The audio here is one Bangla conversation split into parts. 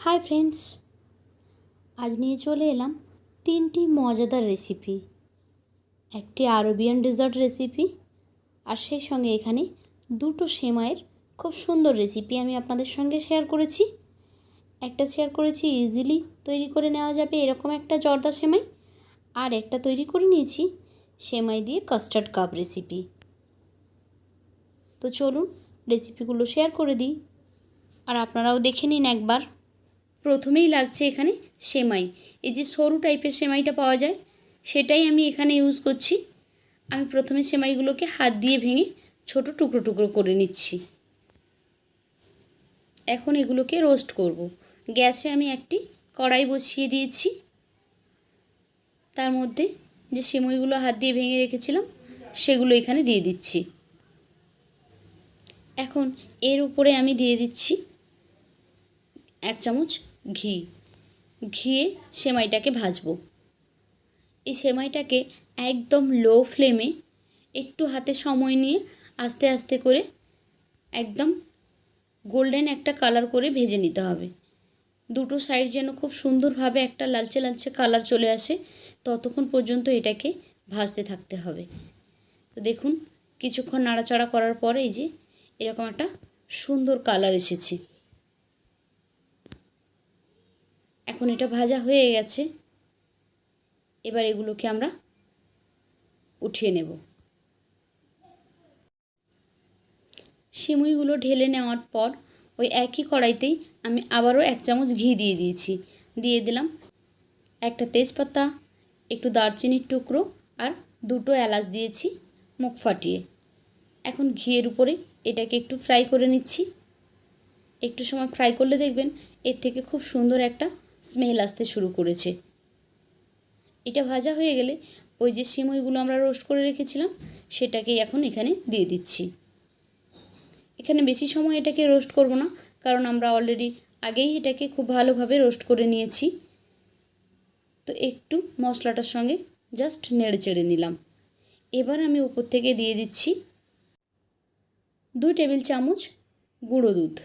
হাই ফ্রেন্ডস, আজ নিয়ে চলে এলাম তিনটি মজাদার রেসিপি একটি আরবিয়ান ডেজার্ট রেসিপি আর সেই সঙ্গে এখানে দুটো সেমাইয়ের খুব সুন্দর রেসিপি আমি আপনাদের সঙ্গে শেয়ার করেছি। একটা শেয়ার করেছি ইজিলি তৈরি করে নেওয়া যাবে এরকম একটা জর্দা সেমাই আর একটা তৈরি করে নিয়েছি সেমাই দিয়ে কাস্টার্ড কাপ রেসিপি তো চলুন রেসিপিগুলো শেয়ার করে দিই। আর আপনারাও দেখে নিন একবার। প্রথমেই লাগছে এখানে সেমাই। এই যে সরু টাইপের সেমাইটা পাওয়া যায়, সেটাই আমি এখানে ইউজ করছি। আমি প্রথমে সেমাইগুলোকে হাত দিয়ে ভেঙে ছোট টুকরো টুকরো করে নিচ্ছি। এখন এগুলোকে রোস্ট করব। গ্যাসে আমি একটি কড়াই বসিয়ে দিয়েছি। তার মধ্যে যে সেমাইগুলো হাত দিয়ে ভেঙে রেখেছিলাম, সেগুলো এখানে দিয়ে দিচ্ছি। এখন এর উপরে আমি দিয়ে দিচ্ছি এক চামচ ঘি। ঘিয়ে সেমাইটাকে ভাজবো। এই সেমাইটাকে একদম লো ফ্লেমে একটু হাতে সময় নিয়ে আস্তে আস্তে করে একদম গোল্ডেন একটা কালার করে ভেজে নিতে হবে। দুটো সাইড যেন খুব সুন্দরভাবে একটা লালচে লালচে কালার চলে আসে, ততক্ষণ পর্যন্ত এটাকে ভাজতে থাকতে হবে। তো দেখুন, কিছুক্ষণ নাড়াচাড়া করার পরে এই যে এরকম একটা সুন্দর কালার এসেছে। এখন এটা ভাজা হয়ে গেছে। এবার এগুলোকে আমরা উঠিয়ে নেব। সিমুইগুলো ঢেলে নেওয়ার পর ওই একই কড়াইতেই আমি আবারও এক চামচ ঘি দিয়ে দিয়েছি। দিয়ে দিলাম একটা তেজপাতা, একটু দারচিনির টুকরো আর দুটো এলাচ দিয়েছি মুখ ফাটিয়ে। এখন ঘিয়ের উপরে এটাকে একটু ফ্রাই করে নিচ্ছি। একটু সময় ফ্রাই করলে দেখবেন এর থেকে খুব সুন্দর একটা স্মেল আসতে শুরু করেছে। এটা ভাজা হয়ে গেলে ওই যে সিমইগুলো আমরা রোস্ট করে রেখেছিলাম, সেটাকেই এখন এখানে দিয়ে দিচ্ছি। এখানে বেশি সময় এটাকে রোস্ট করব না, কারণ আমরা অলরেডি আগেই এটাকে খুব ভালোভাবে রোস্ট করে নিয়েছি। তো একটু মশলাটার সঙ্গে জাস্ট নেড়ে চেড়ে নিলাম। এবার আমি উপর থেকে দিয়ে দিচ্ছি দুই টেবিল চামচ গুঁড়ো দুধ।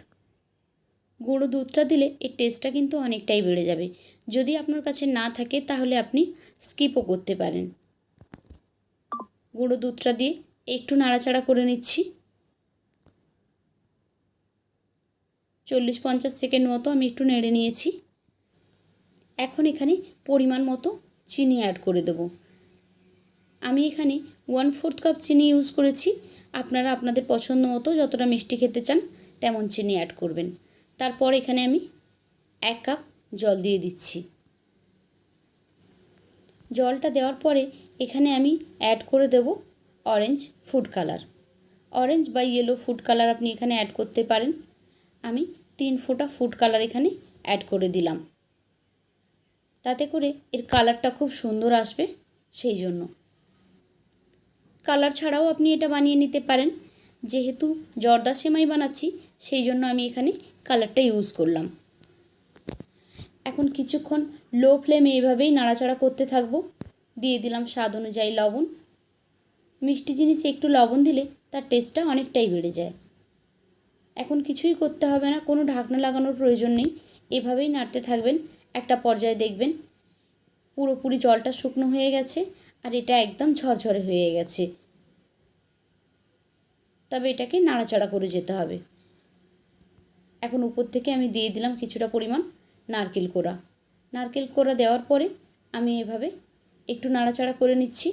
গুঁড়ো দুধটা দিলে এর টেস্টটা কিন্তু অনেকটাই বেড়ে যাবে। যদি আপনার কাছে না থাকে, তাহলে আপনি স্কিপও করতে পারেন। গুঁড়ো দুধটা দিয়ে একটু নাড়াচাড়া করে নিচ্ছি। চল্লিশ পঞ্চাশ সেকেন্ড মতো আমি একটু নেড়ে নিয়েছি। এখন এখানে পরিমাণ মতো চিনি অ্যাড করে দেব। আমি এখানে ওয়ান ফোর্থ কাপ চিনি ইউজ করেছি। আপনারা আপনাদের পছন্দ মতো যতটা মিষ্টি খেতে চান, তেমন চিনি অ্যাড করবেন। তারপর এখানে আমি এক কাপ জল দিয়ে দিচ্ছি। জলটা দেওয়ার পরে এখানে আমি অ্যাড করে দেব অরেঞ্জ ফুড কালার অরেঞ্জ বা ইয়েলো ফুড কালার আপনি এখানে অ্যাড করতে পারেন। আমি তিন ফোঁটা ফুড কালার এখানে অ্যাড করে দিলাম। তাতে করে এর কালারটা খুব সুন্দর আসবে সেই জন্য। কালার ছাড়াও আপনি এটা বানিয়ে নিতে পারেন। যেহেতু জর্দা সেমাই বানাচ্ছি, সেই জন্য আমি এখানে কালারটা ইউজ করলাম। এখন কিছুক্ষণ লো ফ্লেমে এইভাবেই নাড়াচাড়া করতে থাকব। দিয়ে দিলাম স্বাদ অনুযায়ী লবণ। মিষ্টি জিনিসে একটু লবণ দিলে তার টেস্টটা অনেকটাই বেড়ে যায়। এখন কিছুই করতে হবে না, কোনো ঢাকনা লাগানোর প্রয়োজন নেই। এভাবেই নাড়তে থাকবেন, একটা পর্যায়ে দেখবেন পুরোপুরি জলটা শুকনো হয়ে গেছে আর এটা একদম ঝরঝরে হয়ে গেছে। তবে এটাকে নাড়াচাড়া করে যেতে হবে। এখন উপর থেকে আমি দিয়ে দিলাম কিছুটা পরিমাণ নারকেল কোড়া। নারকেল কোড়া দেওয়ার পরে আমি এভাবে একটু নাড়াচাড়া করে নিচ্ছি।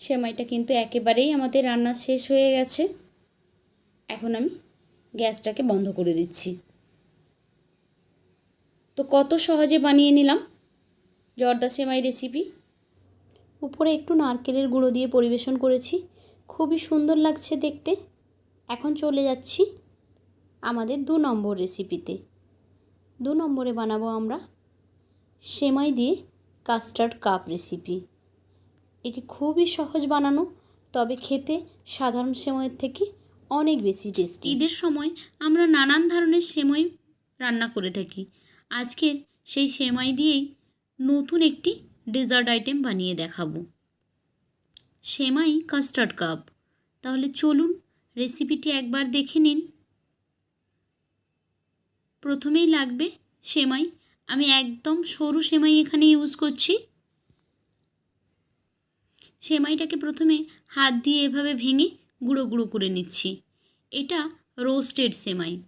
সেমাইটা কিন্তু একেবারেই আমাদের রান্না শেষ হয়ে গেছে। এখন আমি গ্যাসটাকে বন্ধ করে দিচ্ছি। তো কত সহজে বানিয়ে নিলাম জর্দা সেমাই রেসিপি। উপরে একটু নারকেলের গুঁড়ো দিয়ে পরিবেশন করেছি। খুবই সুন্দর লাগছে দেখতে। এখন চলে যাচ্ছি আমাদের দু নম্বর রেসিপিতে দু নম্বরে বানাবো আমরা সেমাই দিয়ে কাস্টার্ড কাপ রেসিপি এটি খুবই সহজ বানানো, তবে খেতে সাধারণ সেমাইয়ের থেকে অনেক বেশি টেস্টি ঈদের সময় আমরা নানান ধরনের সেমাই রান্না করে থাকি। আজকের সেই সেমাই দিয়েই নতুন একটি ডেজার্ট আইটেম বানিয়ে দেখাবো। সেমাই কাস্টার্ড কাপ তাহলে চলুন রেসিপিটি একবার দেখে নিন। প্রথমেই লাগবে সেমাই। আমি একদম সরু সেমাই এখানে ইউজ করছি। সেমাইটাকে প্রথমে হাত দিয়ে এভাবে ভেঙে গুঁড়ো গুঁড়ো করে নিচ্ছি। এটা রোস্টেড সেমাই।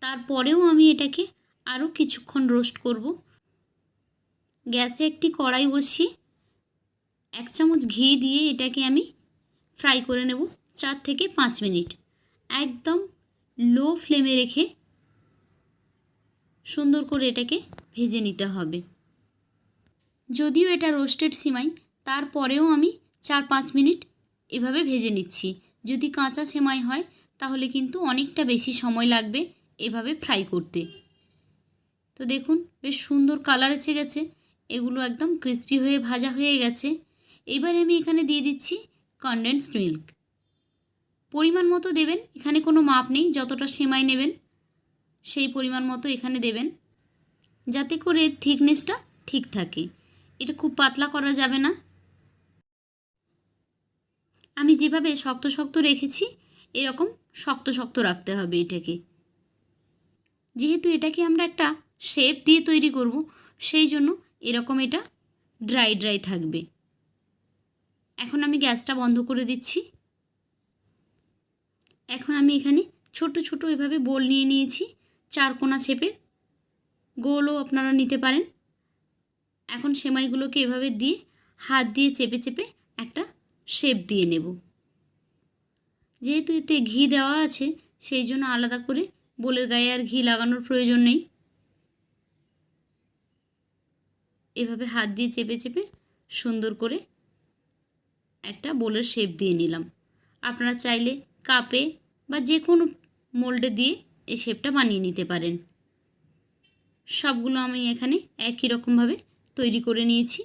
তারপরেও আমি এটাকে আরও কিছুক্ষণ রোস্ট করব। গ্যাসে একটি কড়াই বসিয়ে এক চামচ ঘি দিয়ে এটাকে আমি ফ্রাই করে নেব চার থেকে পাঁচ মিনিট। একদম লো ফ্লেমে রেখে সুন্দর করে এটাকে ভেজে নিতে হবে। যদিও এটা রোস্টেড সিমাই, তারপরেও আমি চার পাঁচ মিনিট এভাবে ভেজে নিচ্ছি। যদি কাঁচা সেমাই হয়, তাহলে কিন্তু অনেকটা বেশি সময় লাগবে এভাবে ফ্রাই করতে। তো দেখুন, বেশ সুন্দর কালার এসে গেছে। এগুলো একদম ক্রিস্পি হয়ে ভাজা হয়ে গেছে। এবার আমি এখানে দিয়ে দিচ্ছি কনডেন্সড মিল্ক পরিমাণ মতো দেবেন, এখানে কোনো মাপ নেই, যতটা সেমাই নেবেন। সেই পরিমাণ মতো এখানে দেবেন। যাতে করে থিকনেসটা ঠিক থাকে। এটা খুব পাতলা করা যাবে না। আমি যেভাবে শক্ত শক্ত রেখেছি, এরকম শক্ত শক্ত রাখতে হবে এটাকে। যেহেতু এটাকে আমরা একটা শেপ দিয়ে তৈরি করব, সেই জন্য এরকম এটা ড্রাই ড্রাই থাকবে। এখন আমি গ্যাসটা বন্ধ করে দিচ্ছি। এখন আমি এখানে ছোট ছোট এভাবে বোল নিয়ে নিয়েছি। চার কোনা শেপের গোলও আপনারা নিতে পারেন। এখন সেমাইগুলোকে এভাবে দিয়ে হাত দিয়ে চেপে চেপে একটা শেপ দিয়ে নেব। যেহেতু এতে ঘি দেওয়া আছে, সেই জন্য আলাদা করে বোলের গায়ে আর ঘি লাগানোর প্রয়োজন নেই। এভাবে হাত দিয়ে চেপে চেপে সুন্দর করে একটা বোলের শেপ দিয়ে নিলাম। আপনারা চাইলে কাপে বা যে কোনো মোল্ডে দিয়ে এই শেপটা বানিয়ে নিতে পারেন। সবগুলো আমি এখানে একই রকমভাবে তৈরি করে নিয়েছি।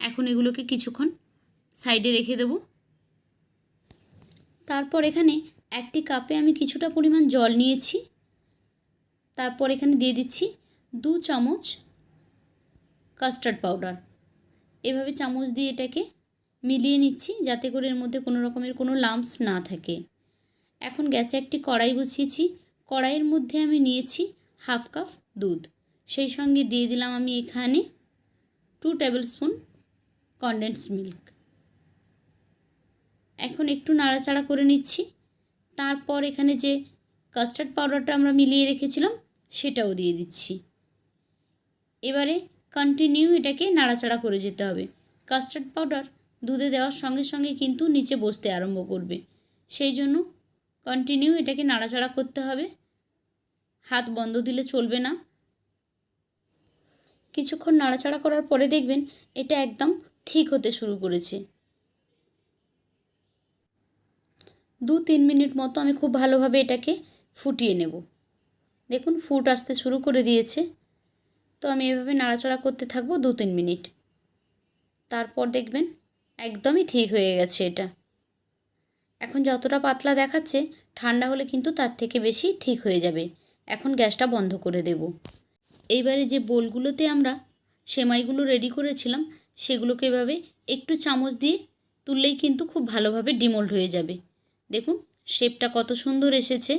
এখন এগুলোকে কিছুক্ষণ সাইডে রেখে দেব। তারপর এখানে একটি কাপে আমি কিছুটা পরিমাণ জল নিয়েছি। তারপর এখানে দিয়ে দিচ্ছি দু চামচ কাস্টার্ড পাউডার এভাবে চামচ দিয়ে এটাকে মিলিয়ে নিচ্ছি যাতে করে এর মধ্যে কোনো রকমের কোনো লাম্পস না থাকে। এখন গ্যাসে একটি কড়াই বসিয়েছি। কড়াইয়ের মধ্যে আমি নিয়েছি হাফ কাপ দুধ। সেই সঙ্গে দিয়ে দিলাম আমি এখানে two table spoon condense milk এখন একটু নাড়াচাড়া করে নিচ্ছি। তারপর এখানে যে কাস্টার্ড পাউডারটা আমরা মিলিয়ে রেখেছিলাম, সেটাও দিয়ে দিচ্ছি। এবারে কন্টিনিউ এটাকে নাড়াচাড়া করে যেতে হবে। কাস্টার্ড পাউডার দুধে দেওয়ার সঙ্গে সঙ্গে কিন্তু নিচে বসতে আরম্ভ করবে। সেই জন্য কন্টিনিউ এটাকে নাড়াচাড়া করতে হবে। হাত বন্ধ দিলে চলবে না। কিছুক্ষণ নাড়াচাড়া করার পরে দেখবেন এটা একদম ঠিক হতে শুরু করেছে। দু তিন মিনিট মতো আমি খুব ভালোভাবে এটাকে ফুটিয়ে নেব। দেখুন, ফুট আসতে শুরু করে দিয়েছে। তো আমি এভাবে নাড়াচাড়া করতে থাকব দু তিন মিনিট। তারপর দেখবেন একদমই ঠিক হয়ে গেছে এটা। এখন যতটা পাতলা দেখাচ্ছে, ঠান্ডা হলে কিন্তু তার থেকে বেশি ঠিক হয়ে যাবে। এখন গ্যাসটা বন্ধ করে দেব। এইবারে যে বোলগুলোতে আমরা সেমাইগুলো রেডি করেছিলাম, সেগুলোকে এভাবে একটু চামচ দিয়ে তুললেই কিন্তু খুব ভালোভাবে ডিমোল্ড হয়ে যাবে। দেখুন শেপটা কত সুন্দর এসেছে।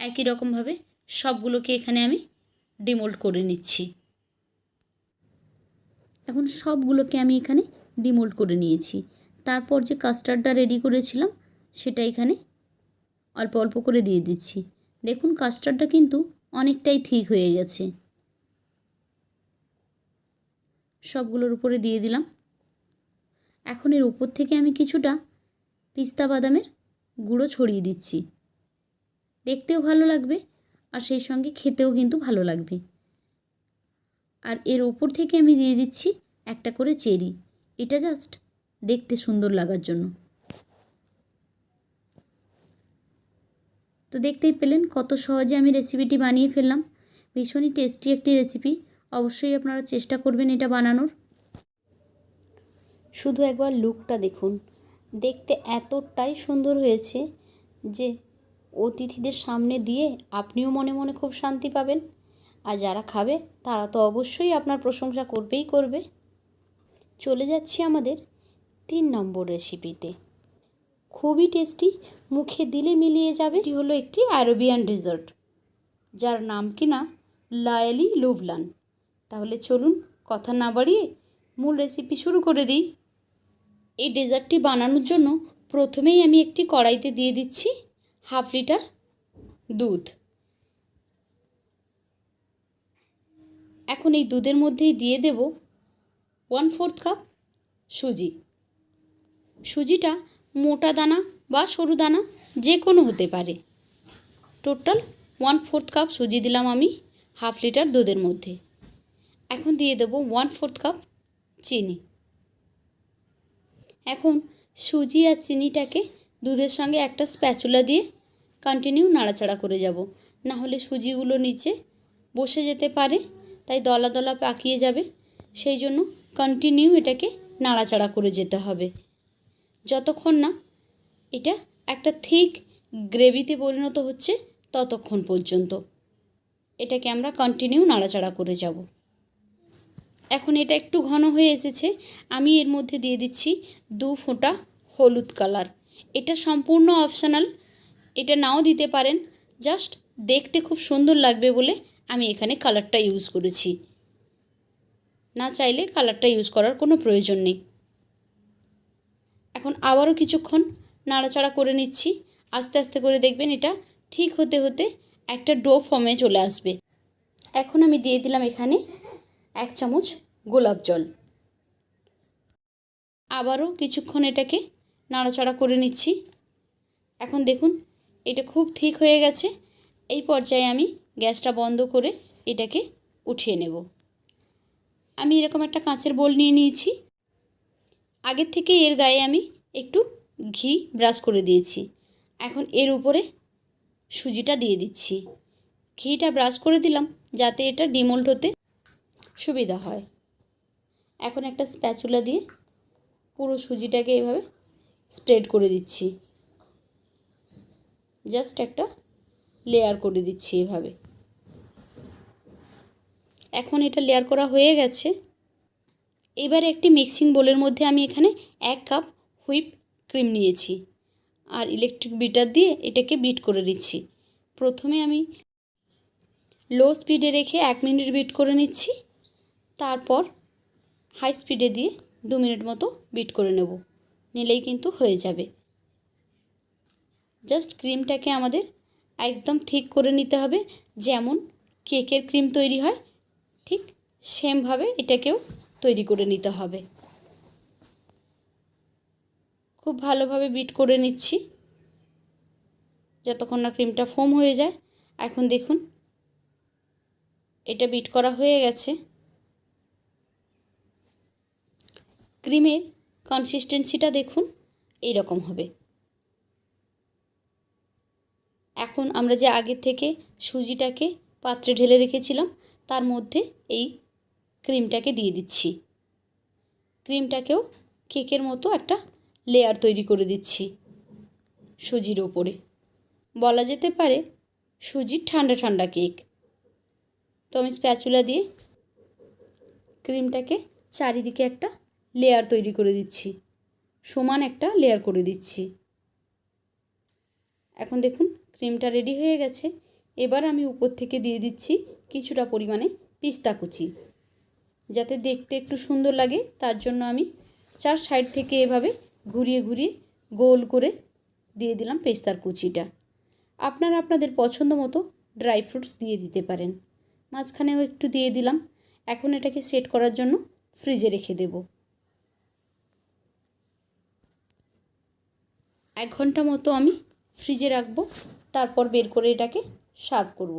একই রকমভাবে সবগুলোকে এখানে আমি ডিমোল্ড করে নিচ্ছি। এখন সবগুলোকে আমি এখানে ডিমোল্ড করে নিয়েছি। তারপর যে কাস্টার্ডটা রেডি করেছিলাম, সেটা এখানে অল্প অল্প করে দিয়ে দিচ্ছি। দেখুন কাস্টার্ডটা কিন্তু অনেকটাই ঠিক হয়ে গেছে। সবগুলোর উপরে দিয়ে দিলাম। এখন এর উপর থেকে আমি কিছুটা পিস্তা বাদামের গুঁড়ো ছড়িয়ে দিচ্ছি। দেখতেও ভালো লাগবে আর সেই সঙ্গে খেতেও কিন্তু ভালো লাগবে। আর এর ওপর থেকে আমি দিয়ে দিচ্ছি একটা করে চেরি। এটা জাস্ট দেখতে সুন্দর লাগার জন্য। তো দেখতেই পেলেন কত সহজে আমি রেসিপিটি বানিয়ে ফেললাম। ভীষণই টেস্টি একটি রেসিপি অবশ্যই আপনারা চেষ্টা করবেন এটা বানানোর। শুধু একবার লুকটা দেখুন। দেখতে এতটাই সুন্দর হয়েছে যে অতিথিদের সামনে দিয়ে আপনিও মনে মনে খুব শান্তি পাবেন। আর যারা খাবে, তারা তো অবশ্যই আপনার প্রশংসা করবেই করবে। চলে যাচ্ছি আমাদের তিন নম্বর রেসিপিতে খুবই টেস্টি মুখে দিলে মিলিয়ে যাবে। এটি হলো একটি অ্যারোবিয়ান ডেজার্ট যার নাম কিনা লায়ালি লুভলান। তাহলে চলুন কথা না বাড়িয়ে মূল রেসিপি শুরু করে দিই। এই ডেজার্টটি বানানোর জন্য প্রথমেই আমি একটি কড়াইতে দিয়ে দিচ্ছি হাফ লিটার দুধ। এখন এই দুধের মধ্যেই দিয়ে দেব ওয়ান ফোর্থ কাপ সুজি। সুজিটা মোটা দানা বা সরু দানা, যে কোনো হতে পারে। টোটাল ওয়ান ফোর্থ কাপ সুজি দিলাম আমি হাফ লিটার দুধের মধ্যে। এখন দিয়ে দেব ওয়ান ফোর্থ কাপ চিনি। এখন সুজি আর চিনিটাকে দুধের সঙ্গে একটা স্প্যাচুলা দিয়ে কন্টিনিউ নাড়াচাড়া করে যাব। না হলে সুজিগুলো নিচে বসে যেতে পারে, তাই দলা দলা পাকিয়ে যাবে। সেই জন্য কন্টিনিউ এটাকে নাড়াচাড়া করে যেতে হবে। যতক্ষণ না এটা একটা থিক গ্রেভিতে পরিণত হচ্ছে ততক্ষণ পর্যন্ত। এটাকে আমরা কন্টিনিউ নাড়াচাড়া করে যাব। এখন এটা একটু ঘন হয়ে এসেছে। আমি এর মধ্যে দিয়ে দিচ্ছি দু ফোঁটা হলুদ কালার এটা সম্পূর্ণ অপশনাল এটা নাও দিতে পারেন। জাস্ট দেখতে খুব সুন্দর লাগবে বলে আমি এখানে কালারটা ইউজ করেছি। না চাইলে কালারটা ইউজ করার কোনো প্রয়োজন নেই। এখন আবারও কিছুক্ষণ নাড়াচাড়া করে নিচ্ছি। আস্তে আস্তে করে দেখবেন এটা ঠিক হতে হতে একটা ডো ফর্মে চলে আসবে। এখন আমি দিয়ে দিলাম এখানে এক চামচ গোলাপ জল। আবারও কিছুক্ষণ এটাকে নাড়াচাড়া করে নিচ্ছি। এখন দেখুন, এটা খুব ঠিক হয়ে গেছে। এই পর্যায়ে আমি গ্যাসটা বন্ধ করে এটাকে উঠিয়ে নেব। আমি এরকম একটা কাঁচের বোল নিয়ে নিয়েছি। আগের থেকে এর গায়ে আমি একটু ঘি ব্রাশ করে দিয়েছি। এখন এর উপরে সুজিটা দিয়ে দিচ্ছি। ঘিটা ব্রাশ করে দিলাম যাতে এটা ডিমোল্ড হতে সুবিধা হয়। এখন একটা স্প্যাচুলা দিয়ে পুরো সুজিটাকে এভাবে স্প্রেড করে দিচ্ছি। জাস্ট একটা লেয়ার করে দিচ্ছি এভাবে। এখন এটা লেয়ার করা হয়ে গেছে। এবার একটি মিক্সিং বোলের মধ্যে আমি এখানে এক কাপ হুইপ ক্রিম নিয়েছি আর ইলেকট্রিক বিটার দিয়ে এটাকে বিট করে দিচ্ছি প্রথমে আমি লো স্পিডে রেখে এক মিনিট বিট করে নিচ্ছি, তারপর হাই স্পিডে দিয়ে দু মিনিট মতো বিট করে নেব, নিলেই কিন্তু হয়ে যাবে। জাস্ট ক্রিমটাকে আমাদের একদম ঠিক করে নিতে হবে, যেমন কেকের ক্রিম তৈরি হয়, ঠিক সেমভাবে এটাকেও তৈরি করে নিতে হবে। খুব ভালোভাবে বিট করে নিচ্ছি। যতক্ষণ না ক্রিমটা ফোম হয়ে যায়। এখন দেখুন, এটা বিট করা হয়ে গেছে। ক্রিমের কনসিস্টেন্সিটা দেখুন এই রকম হবে। এখন আমরা যে আগে থেকে সুজিটাকে পাত্রে ঢেলে রেখেছিলাম, তার মধ্যে এই ক্রিমটাকে দিয়ে দিচ্ছি। ক্রিমটাকেও কেকের মতো একটা লেয়ার তৈরি করে দিচ্ছি সুজির ওপরে। বলা যেতে পারে সুজির ঠান্ডা ঠান্ডা কেক। তো আমি স্প্যাচুলা দিয়ে ক্রিমটাকে চারিদিকে একটা লেয়ার তৈরি করে দিচ্ছি। সমান একটা লেয়ার করে দিচ্ছি। এখন দেখুন ক্রিমটা রেডি হয়ে গেছে। এবার আমি উপর থেকে দিয়ে দিচ্ছি কিছুটা পরিমাণে পিস্তা কুচি। যাতে দেখতে একটু সুন্দর লাগে, তার জন্য আমি চার সাইড থেকে এভাবে ঘুরিয়ে ঘুরিয়ে গোল করে দিয়ে দিলাম পেস্তার কুচিটা। আপনারা আপনাদের পছন্দ মতো ড্রাই ফ্রুটস দিয়ে দিতে পারেন। মাঝখানেও একটু দিয়ে দিলাম। এখন এটাকে সেট করার জন্য ফ্রিজে রেখে দেব। এক ঘণ্টা মতো আমি ফ্রিজে রাখব, তারপর বের করে এটাকে সার্ভ করব।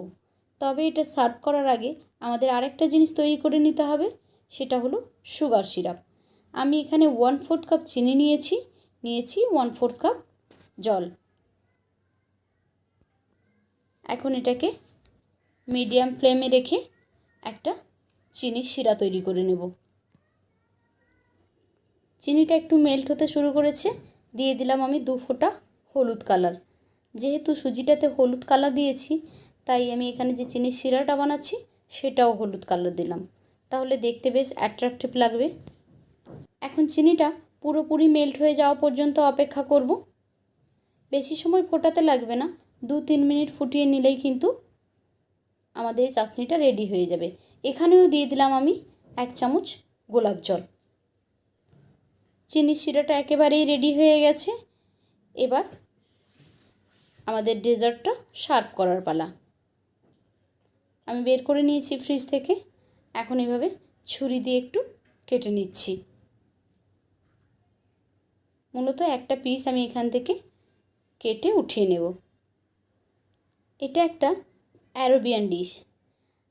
তবে এটা সার্ভ করার আগে আমাদের আরেকটা জিনিস তৈরি করে নিতে হবে, সেটা হলো সুগার সিরাপ। আমি এখানে ওয়ান ফোর্থ কাপ চিনি নিয়েছি নিয়েছি ওয়ান ফোর্থ কাপ জল। এখন এটাকে মিডিয়াম ফ্লেমে রেখে একটা চিনির শিরা তৈরি করে নেব। চিনিটা একটু মেল্ট হতে শুরু করেছে, দিয়ে দিলাম আমি দু ফোঁটা হলুদ কালার যেহেতু সুজিটাতে হলুদ কালার দিয়েছি তাই আমি এখানে যে চিনির শিরাটা বানাচ্ছি, সেটাও হলুদ কালার দিলাম। তাহলে দেখতে বেশ অ্যাট্রাকটিভ লাগবে। এখন চিনিটা পুরোপুরি মেল্ট হয়ে যাওয়া পর্যন্ত অপেক্ষা করব। বেশি সময় ফোটাতে লাগবে না, দু তিন মিনিট ফুটিয়ে নিলেই কিন্তু আমাদের চাশনিটা রেডি হয়ে যাবে। এখানেও দিয়ে দিলাম আমি এক চামচ গোলাপ জল। চিনির শিরাটা একেবারেই রেডি হয়ে গেছে। এবার আমাদের ডেজার্টটা সার্ভ করার পালা। আমি বের করে নিয়েছি ফ্রিজ থেকে। এখন এভাবে ছুরি দিয়ে একটু কেটে নিচ্ছি। মূলত একটা পিস আমি এখান থেকে কেটে উঠিয়ে নেব। এটা একটা অ্যারোবিয়ান ডিশ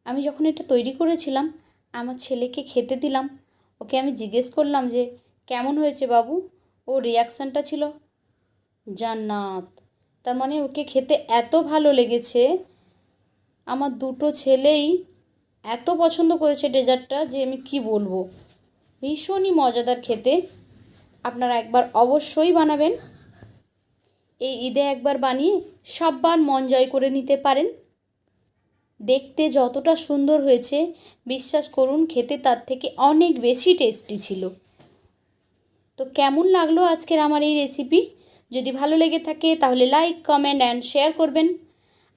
আমি যখন এটা তৈরি করেছিলাম, আমার ছেলেকে খেতে দিলাম। ওকে আমি জিজ্ঞেস করলাম যে, কেমন হয়েছে বাবু? ও রিয়াকশানটা ছিল, জান্নাত। তার মানে ওকে খেতে এত ভালো লেগেছে আমার দুটো ছেলেই এত পছন্দ করেছে ডেজার্টটা যে আমি কি বলব? ভীষণই মজাদার খেতে। আপনারা একবার অবশ্যই বানাবেন। এই ঈদে একবার বানিয়ে সববার মন জয় করে নিতে পারেন। দেখতে যতটা সুন্দর হয়েছে, বিশ্বাস করুন, খেতে তার থেকে অনেক বেশি টেস্টি ছিল। তো কেমন লাগল আজকের আমার এই রেসিপি যদি ভালো লেগে থাকে তাহলে লাইক কমেন্ট অ্যান্ড শেয়ার করবেন।